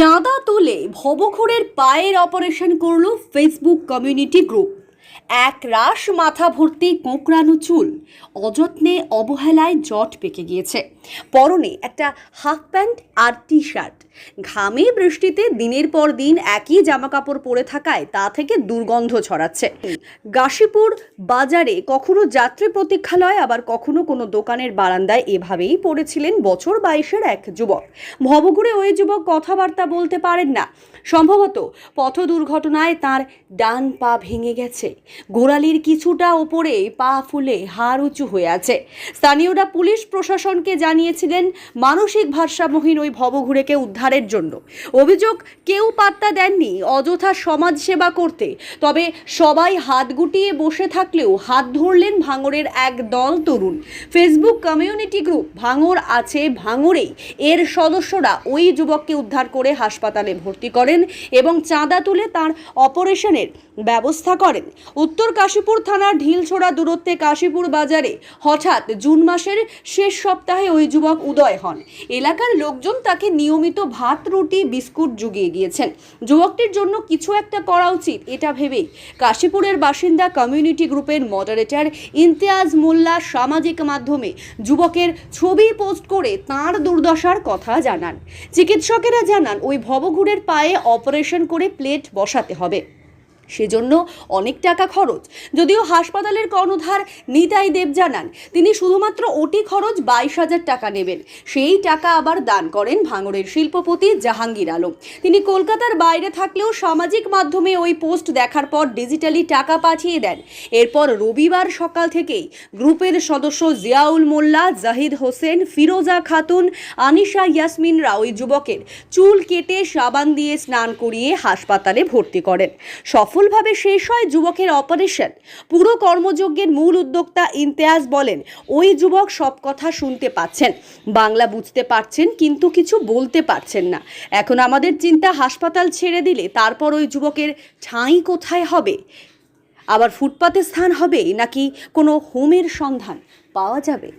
চাঁদা তুলে ভবঘুরের পায়ের অপারেশন করল ফেসবুক কমিউনিটি গ্রুপ এক রাশ মাথা ভর্তি কোঁকড়ানো চুল অযত্নে অবহেলায় জট পেকে গিয়েছে। পরনে একটা হাফ প্যান্ট আর টি শার্ট ঘামে বৃষ্টিতে দিনের পর দিন একই জামা কাপড় পরে থাকায় তা থেকে দুর্গন্ধ ছড়াচ্ছে। গাশীপুর বাজারে কখনো যাত্রী প্রতীক্ষালয়, আবার কখনো কোনো দোকানের বারান্দায় এভাবেই পড়েছিলেন বছর বাইশের এক যুবক। ভবঘুরে ওই যুবক কথাবার্তা বলতে পারেন না। সম্ভবত পথ দুর্ঘটনায় তার ডান পা ভেঙে গেছে। গোড়ালির কিছুটা ওপরে পা ফুলে হাড় উঁচু হয়ে আছে। স্থানীয়রা পুলিশ প্রশাসনকে জানিয়েছিলেন, মানসিক ভারসাম্যহীন ওই ভবঘুরেকে উদ্ধারের জন্য। অভিযোগ, কেউ পাত্তা দেননি। অযথা সমাজ সেবা করতে। তবে সবাই হাত গুটিয়ে বসে থাকলেও হাত ধরলেন ভাঙরের এক দল তরুণ। ফেসবুক কমিউনিটি গ্রুপ ভাঙড় আছে ভাঙড়েই। এর সদস্যরা ওই যুবককে উদ্ধার করে হাসপাতালে ভর্তি করেন এবং চাঁদা তুলে তার অপারেশনের ব্যবস্থা করেন। উত্তর কাশীপুর থানার ঢিলছোড়া দূরত্বে কাশীপুর বাজারে হঠাৎ জুন মাসের শেষ সপ্তাহে ওই যুবক উদয় হন। এলাকার লোকজন তাকে নিয়মিত ভাত, রুটি, বিস্কুট জুগিয়ে গিয়েছেন। যুবকটির জন্য কিছু একটা করা উচিত, এটা ভেবেই কাশীপুরের বাসিন্দা কমিউনিটি গ্রুপের মডারেটর ইমতিয়াজ মোল্লা সামাজিক মাধ্যমে যুবকের ছবি পোস্ট করে তার দুর্দশার কথা জানান। চিকিৎসকেরা জানান, ওই ভবঘুরের পায়ে অপারেশন করে প্লেট বসাতে হবে। সেজন্য অনেক টাকা খরচ। যদিও হাসপাতালের কর্ণধার নিতাই দেব জানান, তিনি শুধুমাত্র ওটি খরচ বাইশ হাজার টাকা নেবেন। সেই টাকা আবার দান করেন ভাঙড়ের শিল্পপতি জাহাঙ্গীর আলম। তিনি কলকাতার বাইরে থাকলেও সামাজিক মাধ্যমে ওই পোস্ট দেখার পর ডিজিটালি টাকা পাঠিয়ে দেন। এরপর রবিবার সকাল থেকেই গ্রুপের সদস্য জিয়াউল মোল্লা, জাহিদ হোসেন, ফিরোজা খাতুন, আনিশা ইয়াসমিনরা ওই যুবকের চুল কেটে সাবান দিয়ে স্নান করিয়ে হাসপাতালে ভর্তি করেন। সফলভাবে শেষ হয় যুবকের অপারেশন। পুরো কর্মযজ্ঞের মূল উদ্যোক্তা ইমতিয়াজ বলেন, ওই যুবক সব কথা শুনতে পাচ্ছেন। বাংলা বুঝতে পারছেন, কিন্তু কিছু বলতে পারছেন না। এখন আমাদের চিন্তা হাসপাতাল ছেড়ে দিলে তারপর ওই যুবকের ঠাঁই কোথায় হবে? আবার ফুটপাতে স্থান হবে নাকি কোনো হোমের সন্ধান পাওয়া যাবে?